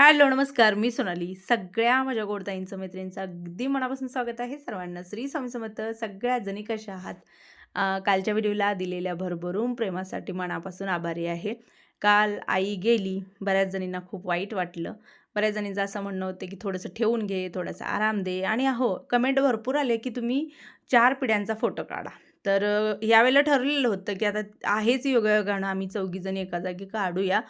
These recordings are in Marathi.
हॅलो नमस्कार. मी सोनाली. सगळ्या माझ्या गोडताईंचं मैत्रिणींचं अगदी मनापासून स्वागत आहे सर्वांना. श्री स्वामी समर्थ सगळ्या जणी कशा आहात? कालच्या व्हिडिओला दिलेल्या भरभरून प्रेमासाठी मनापासून आभारी आहे. काल आई गेली. बऱ्याच जणींना खूप वाईट वाटलं. बऱ्याच जणींचं असं म्हणणं होतं की थोडंसं ठेवून घे थोडासा आराम दे. आणि हो कमेंट भरपूर आले की तुम्ही चार पिढ्यांचा फोटो काढा. तर यावेळेला ठरलेलं होतं की आता आहेच योगायोगानं आम्ही चौघीजणी एका जागी काढूया.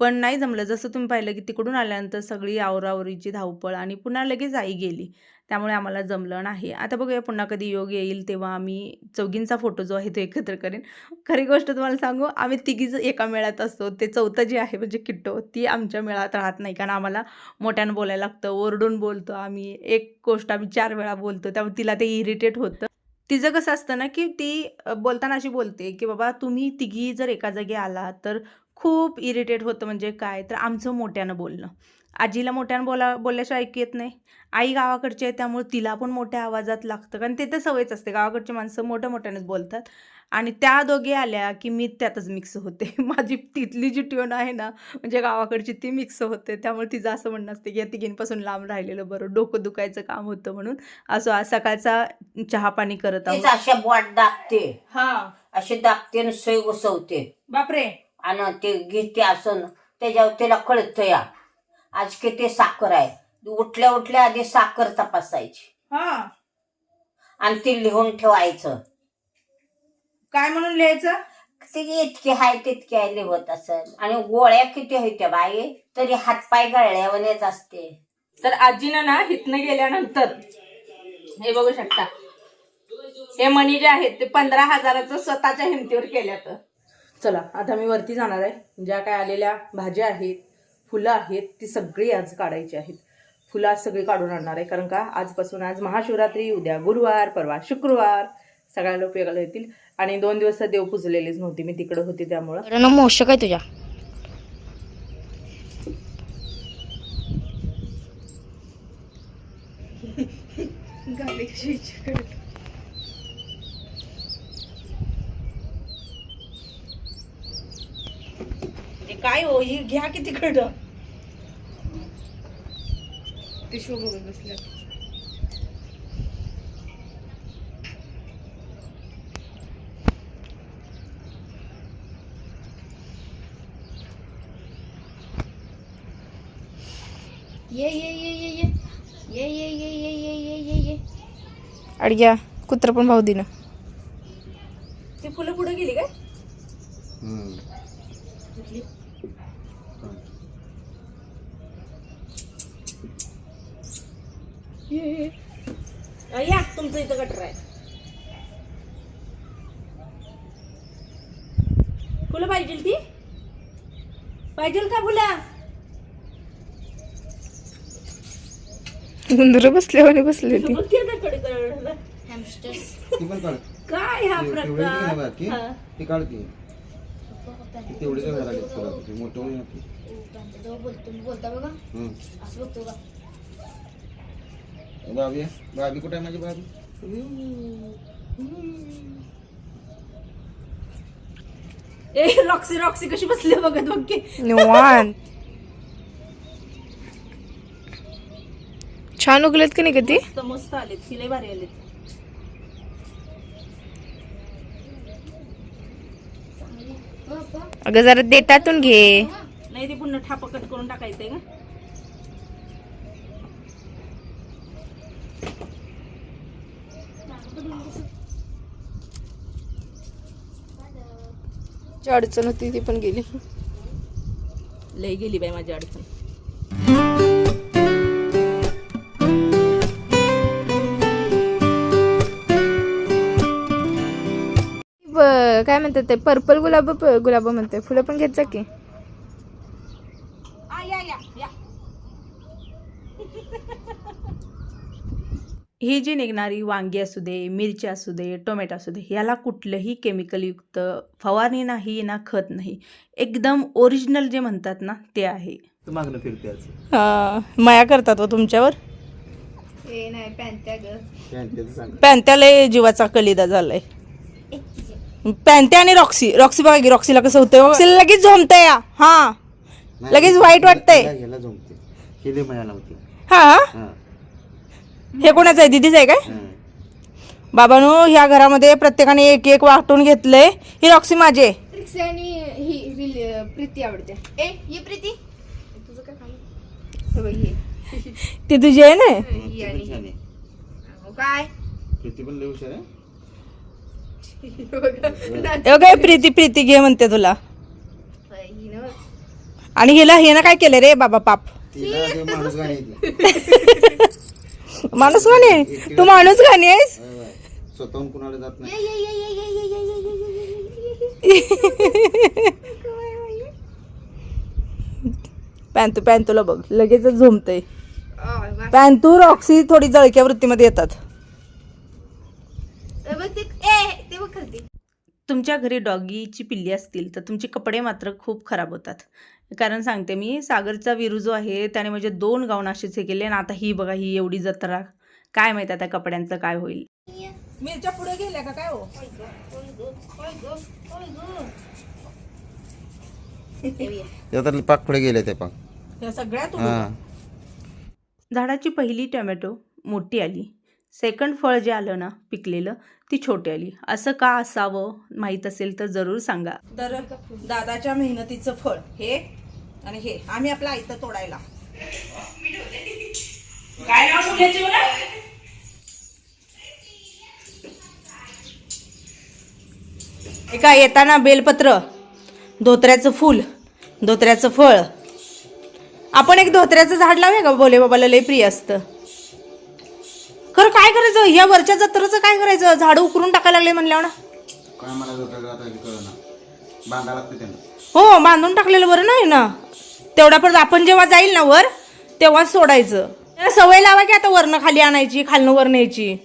पण नाही जमलं. जसं तुम्ही पाहिलं की तिकडून आल्यानंतर सगळी आवरावरीची धावपळ आणि पुन्हा लगेच आई गेली. त्यामुळे आम्हाला जमलं नाही. आता बघूया पुन्हा कधी योग येईल तेव्हा आम्ही चौघींचा फोटो जो आहे तो एकत्र करेन. खरी गोष्ट तुम्हाला सांगू आम्ही तिघीच एका मेळ्यात असतो. ते चौथं जे आहे म्हणजे किट्टो ती आमच्या मेळात राहत नाही कारण आम्हाला मोठ्यानं बोलायला लागतं. ओरडून बोलतो आम्ही. एक गोष्ट आम्ही चार वेळा बोलतो. त्यामुळे तिला ते इरिटेट होतं. तिचं कसं असतं ना की ती बोलताना अशी बोलते की बाबा तुम्ही तिघी जर एका जागी आला तर खूप इरिटेट होतं म्हणजे काय? तर आमचं मोठ्यानं बोलणं. आजीला मोठ्यानं बोला बोलल्याशिवाय ऐकू येत नाही. आई गावाकडची आहे त्यामुळे तिला पण मोठ्या आवाजात लागतं. कारण ते तर सवयच असते. गावाकडची माणसं मोठ्या मोठ्यानेच बोलतात. आणि त्या दोघी आल्या की मी त्यातच मिक्स होते. माझी तिथली जी ट्यून आहे ना म्हणजे गावाकडची ती मिक्स होते. त्यामुळे तिचं असं म्हणणं असते की या तिघींपासून लांब राहिलेलं बरं. डोकं दुखायचं काम होतं म्हणून असं आज सकाळचा चहा पाणी करत आहोत. अशा बोट दाबते. हा. अशी दाबते आणि सोय घुसवते बापरे! आणि ते घेते असं त्याच्यावर तिला कळतं या. आज किती साखर आहे. उठल्या उठल्या आधी साखर तपासायची. हा. आणि ती लिहून ठेवायचं. काय म्हणून लिहायचं? ते इतकी आहे तितकी आहे लिहत असेल आणि गोळ्या किती होत्या बाई? तरी हातपाय गळल्यावरच असते. तर आजीनं ना इथनं गेल्यानंतर हे बघू शकता. हे मनी जे आहेत ते पंधरा हजाराचं स्वतःच्या हिमतीवर केल्यात. चला आता मी वरती जाणार आहे. ज्या काय आलेल्या भाज्या आहेत फुलं आहेत ती सगळी आज काढायची आहेत. फुलं आज सगळी काढून आणणार आहे कारण का आजपासून आज महाशिवरात्री उद्या गुरुवार परवा शुक्रवार. सगळ्याला उपयोगाला येतील. आणि दोन दिवस तर देव पुजलेलीच नव्हती मी तिकडे होती त्यामुळं. मोशक आहे तुझ्या. म्हणजे काय हो? ही घ्या की तिकडं. ते शोभ बसल्या ये ये ये ये ये. ये ये ये ये ये ये ये ये. अडग्या कुत्र पण भाऊ दिनं इथं गटर आहे. फुलं पाहिजे ती? पाहिजे का फुला? गुंदर बसले आणि बसले ती काय हा प्रकार? ते तेवढे काय मोठं बघा. असं बघतो का बाबी बाबी कुठे आहे माझी बाबी? ए रॉक्सी रॉक्सी कशी बसली बघत बघ निवांत. छान उगलेत का नाही कधी मस्त मस्त आलेत. तिले भारी आलेत. अगं जरा देतातून घे. नाही ते पुन्हा ठाप कट करून टाकायचंय का जी अडचण होती ती पण गेली. लय गेली बाई माझी अडचण. काय म्हणतात ते? पर्पल गुलाब गुलाब म्हणते फुलं पण घेत जा की. ही जी निघणारी वांगी असू दे मिरची असू दे टोमॅटो असू दे याला कुठलंही केमिकलयुक्त फवारणी नाही ना खत नाही. एकदम ओरिजिनल जे म्हणतात ना ते आहे. तू मागणं फिरते आज. हा, माया करतात व तुमच्यावर? नाही पॅन्ट्या ग. त्याचं सांग. पॅन्त्याला जीवाचा कलिदा झालाय. पॅन्त्या आणि रॉक्सी. रॉक्सी बघा की रॉक्सीला कसं होतंय रॉक्सीला लगेच झोमतंय या. हा. लगेच वाईट वाटतंय. हा? हा. हे कोणाचं आहे? दिदीच आहे काय. बाबांनो ह्या घरामध्ये प्रत्येकाने एक एक वाटून घेतलंय. ही रॉक्सी माझी आहे. ट्रिक्स आणि ही रील प्रीती आवडते. ए ये प्रीती. तुझं काय काम? हे बघ, हे. ती तुझी आहे ना? ही आणि. अहो, काय? पण काय प्रीती प्रीती घे म्हणते तुला. ही ना. आणि हिला हे ना काय केलं रे? बाबा पाप. तिला ते माणूस गाणी येते. माणूस म्हणे तू माणूस घाणी आहेस स्वतःहून कुणाला जात नाही पॅन्थू पॅन्थूला बघ लगेच झोमतय पॅन्थू रॉक्सी थोडी जळक्या वृत्तीमध्ये येतात तुमच्या घरी डॉगीची पिल्ली असतील तर तुमचे कपडे मात्र खूप खराब होतात कारण सांगते मी सागरचा विरू जो आहे त्याने म्हणजे दोन गाऊन असेच हे केले आणि आता ही बघा ही एवढी जत्रा. काय माहीत आता कपड्यांचं काय होईल? मिरच्या पुढे गेल्या का काय हो? ते आता पाक पुढे गेले ते पाक. या सगळ्यात हा. झाडाची पहिली टोमॅटो मोठी आली. सेकंड फळ जे आलं ना पिकलेलं ती छोटी आली. असं का असावं? माहीत असेल तर जरूर सांगा. तर दादाच्या मेहनतीचं फळ हे आणि हे आम्ही आपला आयतं तोडायला काय नाव मुलाचे मला एका येताना बेलपत्र धोत्र्याचं फूल धोत्र्याचं फळ. आपण एक धोत्र्याचं झाड लावूया का? बोले बाबाला लय प्रिय असतं. खरं काय करायचं? या वरच्या जत्राचं काय करायचं? झाडं उकरून टाकायला लागले म्हणल्यावर ना? हो बांधून टाकलेलं बरं नाही ना? तेवढा परत आपण जेव्हा जाईल ना वर तेव्हा सोडायचं. त्याला सवय लावा की आता वरनं खाली आणायची खालनं वर न्यायची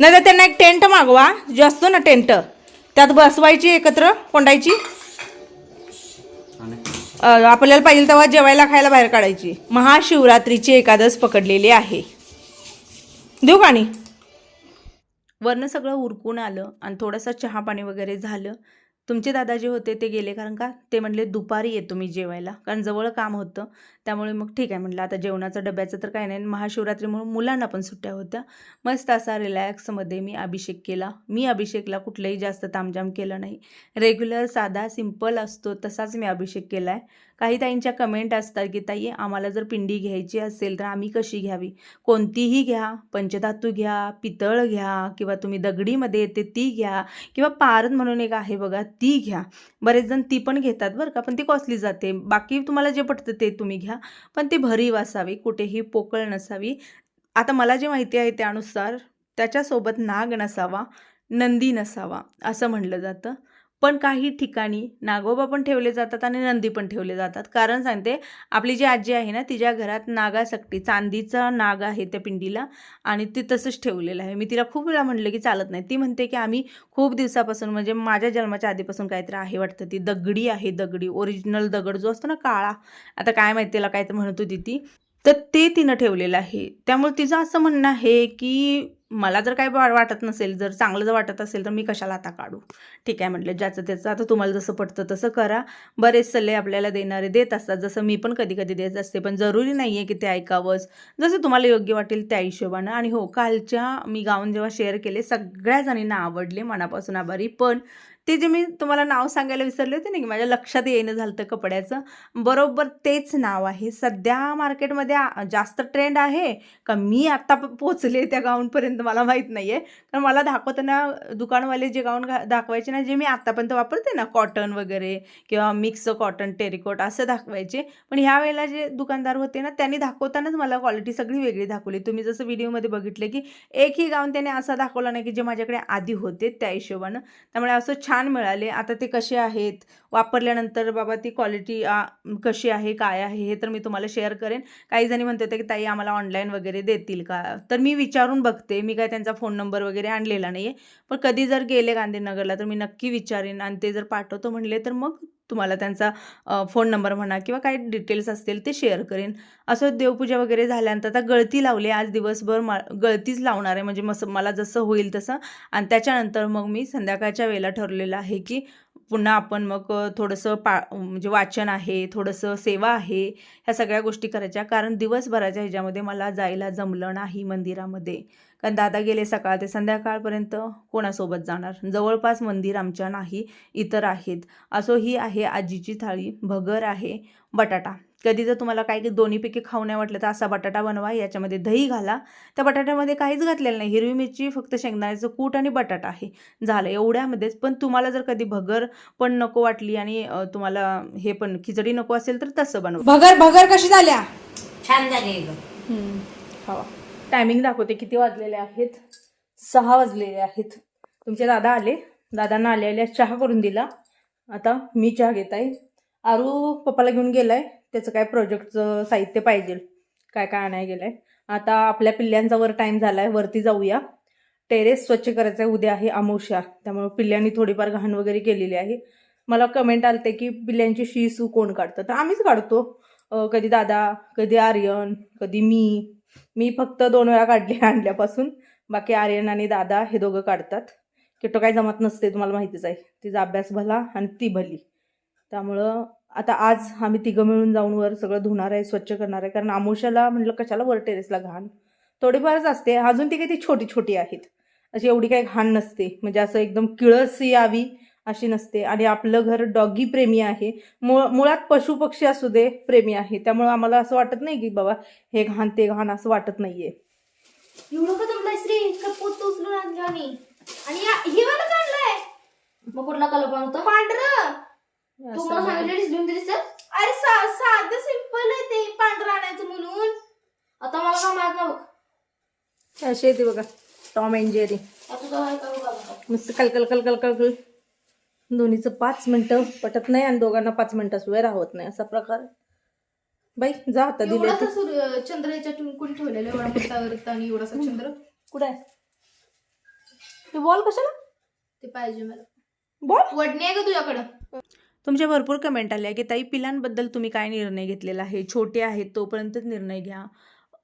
नाही तर त्यांना एक टेंट मागवा जो असतो ना टेंट त्यात बसवायची एकत्र कोंडायची. आपल्याला पाहिजे तेव्हा जेवायला खायला बाहेर काढायची. महाशिवरात्रीची एकादश पकडलेली आहे. देऊ का आणि वरनं सगळं उरकून आलं आणि थोडंसं चहा पाणी वगैरे झालं. तुमचे दादा जे होते ते गेले कारण का? ते म्हणले दुपारी येतो मी जेवायला. कारण जवळ काम होतं. त्यामुळे मग ठीक आहे म्हटलं आता जेवणाचं डब्याचं तर काही नाही. महाशिवरात्रीमुळे मुलांना पण सुट्ट्या होत्या. मस्त असा रिलॅक्समध्ये मी अभिषेक केला. मी अभिषेकला कुठलंही जास्त तामजाम केलं नाही. रेग्युलर साधा सिंपल असतो तसाच मी अभिषेक केला आहे काही ताईंच्या कमेंट असतात की ताई आम्हाला जर पिंडी घ्यायची असेल तर आम्ही कशी घ्यावी? कोणतीही घ्या पंचधातू घ्या पितळ घ्या किंवा तुम्ही दगडीमध्ये येते ती घ्या किंवा पारद म्हणून एक आहे बघा ती घ्या. बरेच जण ती पण घेतात बरं का पण ती कॉस्टली जाते. बाकी तुम्हाला जे पटतं ते तुम्ही घ्या. पण ती भरीव असावी कुठेही पोकळ नसावी. आता मला जे माहिती आहे त्यानुसार त्याच्यासोबत नाग नसावा नंदी नसावा असं म्हणलं जातं. पण काही ठिकाणी नागोबा पण ठेवले जातात आणि नंदी पण ठेवले जातात. कारण सांगते आपली जी आजी आहे ना तिच्या घरात नागासकटी चांदीचा नाग आहे त्या पिंडीला आणि ती तसंच ठेवलेलं आहे. मी तिला खूप वेळा म्हणलं की चालत नाही. ती म्हणते की आम्ही खूप दिवसापासून म्हणजे माझ्या जन्माच्या आधीपासून काहीतरी आहे वाटतं. ती दगडी आहे दगडी ओरिजिनल दगड जो असतो ना काळा. आता काय माहिती तिला काय तर म्हणत होती ती. तर ते तिनं ठेवलेलं आहे. त्यामुळे तिचं असं म्हणणं आहे की मला जर काय वाटत नसेल जर चांगलं जर वाटत असेल तर मी कशाला आता काढू? ठीक आहे म्हटलं ज्याचं त्याचं आता तुम्हाला जसं पटतं तसं करा. बरेच सल्ले आपल्याला देणारे देत असतात जसं मी पण कधी कधी देत असते पण जरुरी नाही आहे की ते ऐकावंच. जसं तुम्हाला योग्य वाटेल त्या हिशोबानं. आणि हो कालच्या मी गाऊन जेव्हा शेअर केले सगळ्या जणींना आवडले मनापासून आभारी. पण ते जे मी तुम्हाला नाव सांगायला विसरले होते ना की माझ्या लक्षात येणं झालं होतं कपड्याचं. बरोबर तेच नाव आहे. सध्या मार्केटमध्ये जास्त ट्रेंड आहे. का मी आत्ता प- पोचले त्या गाऊनपर्यंत मला माहीत नाही आहे कारण मला दाखवताना दुकानवाले जे गाऊन घा दाखवायचे ना जे मी आत्तापर्यंत वापरते ना कॉटन वगैरे किंवा मिक्स कॉटन टेरिकोट असं दाखवायचे. पण ह्या वेळेला जे दुकानदार होते ना त्यांनी दाखवतानाच मला क्वालिटी सगळी वेगळी दाखवली. तुम्ही जसं व्हिडिओमध्ये बघितलं की एकही गाऊन त्याने असा दाखवला नाही की जे माझ्याकडे आधी होते त्या हिशोबानं. त्यामुळे असं छान छान मिळाले. आता ते कसे आहेत? वापरल्यानंतर बाबा ती क्वालिटी कशी आहे? काय आहे? हे तर मी तुम्हाला शेअर करेन. काही जणी म्हणत होते की ताई आम्हाला ऑनलाईन वगैरे देतील का? तर मी विचारून बघते. मी काय त्यांचा फोन नंबर वगैरे आणलेला नाही आहे पण कधी जर गेले गांधीनगरला तर मी नक्की विचारेन आणि ते जर पाठवतो म्हणले तर मग तुम्हाला त्यांचा फोन नंबर म्हणा किंवा काही डिटेल्स असतील ते शेअर करेन. असं देवपूजा वगैरे झाल्यानंतर आता गळती लावली आज दिवसभर मा गळतीच लावणार आहे. म्हणजे मस मला जसं होईल तसं. आणि त्याच्यानंतर मग मी संध्याकाळच्या वेळेला ठरलेलं आहे की पुन्हा आपण मग थोडंसं पा म्हणजे वाचन आहे थोडंसं सेवा आहे ह्या सगळ्या गोष्टी करायच्या. कारण दिवसभराच्या ह्याच्यामध्ये मला जायला जमलं नाही मंदिरामध्ये. कारण दादा गेले सकाळ ते संध्याकाळपर्यंत कोणासोबत जाणार? जवळपास मंदिर आमच्या नाही इतर आहेत. असो ही आहे आजीची थाळी भगर आहे बटाटा. कधी जर तुम्हाला काही दोन्हीपैकी खाऊ नाही वाटलं तर असा बटाटा बनवा याच्यामध्ये दही घाला. त्या बटाट्यामध्ये काहीच घातलेलं नाही. हिरवी मिरची फक्त शेंगदाण्याचं कूट आणि बटाटा आहे. झालं एवढ्यामध्येच. पण तुम्हाला जर कधी भगर पण नको वाटली आणि तुम्हाला हे पण खिचडी नको असेल तर तसं बनवा. भगर भगर कशी झाल्या? छान झाली हवा टायमिंग दाखवते किती वाजलेले आहेत. सहा वाजलेले आहेत. तुमचे दादा आले. दादांना आलेल्या चहा करून दिला. आता मी चहा घेत आहे आरू पप्पाला घेऊन गेला आहे त्याचं काय प्रोजेक्टचं साहित्य पाहिजे. काय काय आणायला आहे आता आपल्या पिल्ल्यांचा वर टाईम झाला आहे वरती जाऊया. टेरेस स्वच्छ करायचं आहे उद्या आहे अमावस्या त्यामुळे पिल्ल्यांनी थोडीफार घाण वगैरे केलेली आहे. मला कमेंट आलते की पिल्ल्यांची शी सू कोण काढतं? तर आम्हीच काढतो. कधी दादा कधी आर्यन कधी मी. मी फक्त दोन वेळा काढली आणल्यापासून. बाकी आर्यन आणि दादा हे दोघं काढतात. किटो काय जमत नसते तुम्हाला माहितीच आहे. तिचा अभ्यास भला आणि ती भली. त्यामुळं आता आज आम्ही तिघं मिळून जाऊन वर सगळं धुणार आहे स्वच्छ करणार आहे. कारण आमोशाला म्हटलं कशाला वर टेरेसला घाण? थोडीफारच असते. अजून ती काही ती छोटी छोटी आहेत. अशी एवढी काही घाण नसते. म्हणजे असं एकदम किळस यावी. अशी नसते. आणि आपलं घर डॉगी प्रेमी आहे. मुळ मुळात पशु पक्षी असू दे प्रेमी आहे. त्यामुळं आम्हाला असं वाटत नाही की बाबा हे घाण ते घाण असं वाटत नाहीये. एवढं का जमलाय श्री? का पोत उचलून आणलं आणि आणि या- हे वाला काढलाय मग कुठला कलर बनवतो? पांढरं. तू मला असं सांगितलं लिहून दिलीस तर? अरे सा- साधं सिंपल आहे ते पांढरं आणायचं म्हणून. आता मला काय माहीत नाही बघ. अशी येते बघा. टॉम अँड जेरी आता तुझं काय करू का बघा. मस्त कलकल कलकल कलकल. दोन्हीचं पाच मिनिटं पटत नाही आणि दोघांना पाच मिनिटाशिवाय राहत नाही असा प्रकार. बाई जा आता दिले एवढासा सूर्य चंद्र याच्यातून कोणी ठेवलेलं एवढा मोठा वरत आणि एवढासा चंद्र? कुठे आहे? ते बॉल कशाला? ते पाहिजे मला. बॉल? वडणी आहे का तुझ्याकडं? तुमच्या भरपूर कमेंट आल्या की ताई पिलांबद्दल तुम्ही काय निर्णय घेतलेला आहे? छोटे आहेत तोपर्यंतच निर्णय घ्या.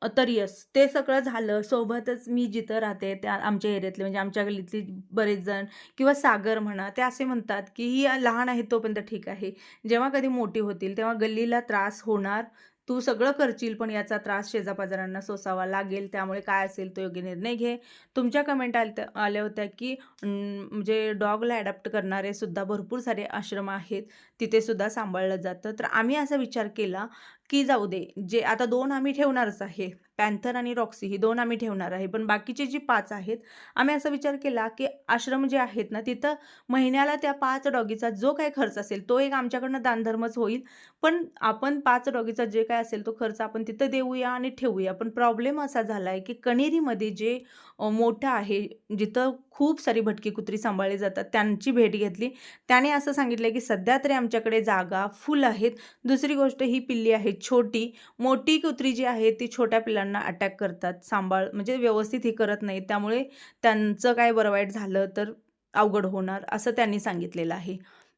तर यस ते सगळं झालं. सोबतच मी जिथं राहते त्या आमच्या एरियातले म्हणजे आमच्या गल्लीतले बरेच जण किंवा सागर म्हणा ते असे म्हणतात की ही लहान आहेत तोपर्यंत ठीक आहे. जेव्हा कधी मोठी होतील तेव्हा गल्लीला त्रास होणार. तू सगळं करशील पण याचा त्रास शेजापाजारांना सोसावा लागेल. त्यामुळे काय असेल तो योग्य निर्णय घे. तुमच्या कमेंट आल्या आल्या होत्या की म्हणजे डॉगला ॲडॅप्ट करणारे सुद्धा भरपूर सारे आश्रम आहेत. तिथेसुद्धा सांभाळलं जातं. तर आम्ही असा विचार केला की जाऊ दे जे आता दोन आम्ही ठेवणारच आहे पॅन्थर आणि रॉक्सी ही दोन आम्ही ठेवणार आहे. पण बाकीचे जी पाच आहेत आम्ही असा विचार केला की आश्रम जे आहेत ना तिथं महिन्याला त्या पाच डॉगीचा जो काही खर्च असेल तो एक आमच्याकडनं दानधर्मच होईल. पण आपण पाच डॉगीचा जे काय असेल तो खर्च आपण तिथं देऊया आणि ठेवूया. पण प्रॉब्लेम असा झाला आहे की कणेरीमध्ये जे मोठं आहे जिथं खूप सारी भटकी कुत्री सांभाळली जातात. त्यांची भेट घेतली. त्याने असं सांगितलं की सध्या तरी आमच्याकडे जागा फुल आहेत. दुसरी गोष्ट ही पिल्ली आहे छोटी. मोठी कुत्री जी आहे ती छोट्या पिल्लांना अटॅक करतात. सांभाळ म्हणजे व्यवस्थित हे करत नाही त्यामुळे त्यांचं काय बरं वाईट झालं तर अवघड होणार असं त्यांनी सांगितलेलं आहे.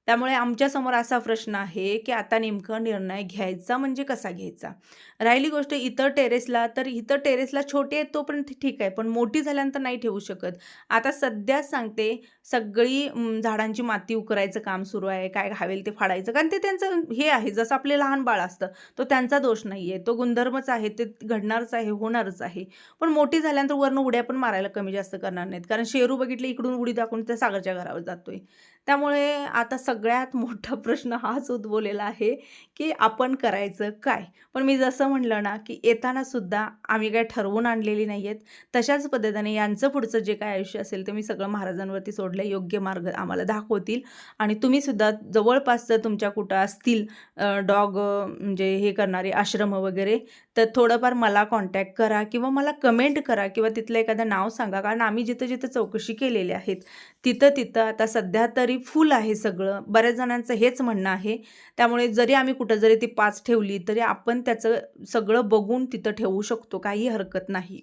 त्यामुळे आमच्यासमोर असा प्रश्न आहे की आता नेमकं निर्णय घ्यायचा म्हणजे कसा घ्यायचा? राहिली गोष्ट इतर टेरेसला तर इतर टेरेसला छोटे आहेत तोपर्यंत ठीक आहे पण मोठी झाल्यानंतर नाही ठेवू शकत. आता सध्याच सांगते सगळी झाडांची माती उकरायचं काम सुरू आहे काय हवेल ते फाडायचं कारण ते त्यांचं हे आहे जसं आपले लहान बाळ असतं तो त्यांचा दोष नाही आहे तो गुणधर्मच आहे ते घडणारच आहे होणारच आहे. पण मोठी झाल्यानंतर वरनं उड्या पण मारायला कमी जास्त करणार नाहीत कारण शेरू बघितले इकडून उडी दाखवून त्या सागरच्या घरावर जातोय. त्यामुळे आता सगळ्यात मोठा प्रश्न हाच उद्भवलेला आहे की आपण करायचं काय? पण मी जसं म्हणलं ना की येताना सुद्धा आम्ही काय ठरवून आणलेली नाही आहेत तशाच पद्धतीने यांचं पुढचं जे काय आयुष्य असेल ते मी सगळं महाराजांवरती सोडलं योग्य मार्ग आम्हाला दाखवतील. आणि तुम्हीसुद्धा जवळपास जर तुमच्या कुठं असतील डॉग म्हणजे हे करणारे आश्रम वगैरे तर थोडंफार मला कॉन्टॅक्ट करा किंवा मला कमेंट करा किंवा तिथलं एखादं नाव सांगा. कारण आम्ही जिथं जिथं चौकशी केलेली आहेत तिथं तिथं आता सध्या तरी फुल आहे सगळं. बऱ्याच जणांचं हेच म्हणणं आहे. त्यामुळे जरी आम्ही कुठं जरी ती पाच ठेवली तरी आपण त्याचं सगळं बघून तिथं ठेवू शकतो. काही हरकत नाही.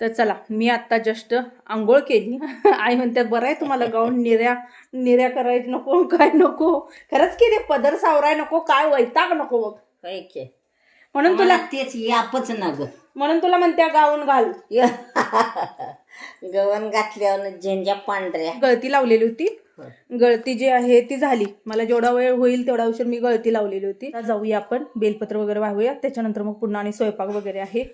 तर चला मी आत्ता जस्ट आंघोळ केली. आई म्हणते बरं आहे तुम्हाला गाऊन निऱ्या निऱ्या करायची नको काय नको? खरंच की ते पदर सावराय नको काय वैताग नको बघ. काय म्हणून तुला तेच यापच ना ग. म्हणून तुला म्हणत्या गाऊन घाल. गवन घातल्यावर झेंजा पांढऱ्या. गळती लावलेली होती. कर गळती जी आहे ती झाली. मला जेवढा वेळ होईल तेवढा उशीर मी गळती लावलेली होती. जाऊया आपण. बेलपत्र वगैरे वाहूया. त्याच्यानंतर मग पुन्हा आणि स्वयंपाक वगैरे आहे.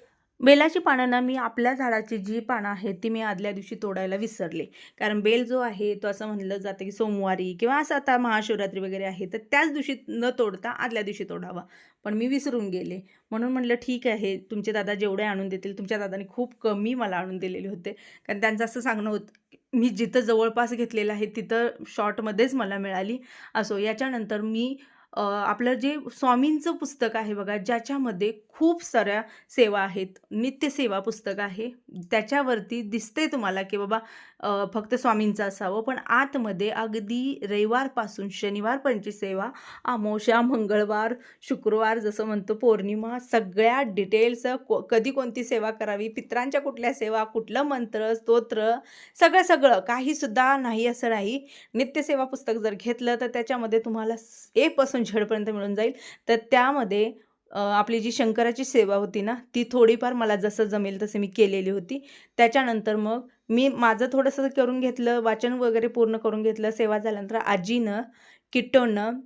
बेलाची पानं ना मी आपल्या झाडाची जी पानं आहेत ती मी आदल्या दिवशी तोडायला विसरले. कारण बेल जो आहे तो असं म्हणलं जातं की सोमवारी किंवा असं आता महाशिवरात्री वगैरे आहे तर त्याच दिवशी न तोडता आदल्या दिवशी तोडावा. पण मी विसरून गेले. म्हणून म्हटलं ठीक आहे तुमचे दादा जेवढे आणून देतील तुमच्या दादाने खूप कमी मला आणून दिलेले होते. कारण त्यांचं असं सांगणं होतं मी जिथं जवळपास घेतलेलं आहे तिथं शॉर्टमध्येच मला मिळाली. असो याच्यानंतर मी आपलं जे स्वामींचं पुस्तक आहे बघा ज्याच्यामध्ये खूप साऱ्या सेवा आहेत. नित्यसेवा पुस्तक आहे. त्याच्यावरती दिसते तुम्हाला की बाबा फक्त स्वामींचं असावं. पण आतमध्ये अगदी रविवारपासून शनिवारपर्यंतची सेवा आमोशा मंगळवार शुक्रवार जसं म्हणतो पौर्णिमा सगळ्या डिटेल्स को कधी कोणती सेवा करावी पित्रांच्या कुठल्या सेवा कुठलं मंत्र स्तोत्र सगळं सगळं. काहीसुद्धा नाही असं नाही. नित्यसेवा पुस्तक जर घेतलं तर त्याच्यामध्ये तुम्हाला स- ए पासून झेडपर्यंत मिळून जाईल. तर त्यामध्ये आपली जी शंकराची सेवा होती ना ती थोडीफार मला जसं जमेल तसं मी केलेली होती. त्याच्यानंतर मग मी माझं थोडंसं करून घेतलं वाचन वगैरे पूर्ण करून घेतलं. सेवा झाल्यानंतर आजीनं किट्टोनं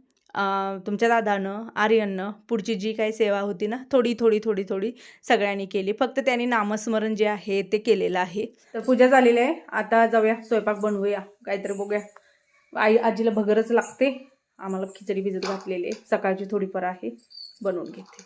तुमच्या दादानं आर्यननं पुढची जी काही सेवा होती ना थोडी थोडी थोडी थोडी सगळ्यांनी केली. फक्त त्यांनी नामस्मरण जे आहे ते केलेलं आहे. तर पूजा झालेली आहे. आता जाऊया स्वयंपाक बनवूया काहीतरी बघूया. आई आजीला भगरच लागते. आम्हाला खिचडी भिजत घातलेली आहे. सकाळची थोडीफार आहे. बनवून घेते.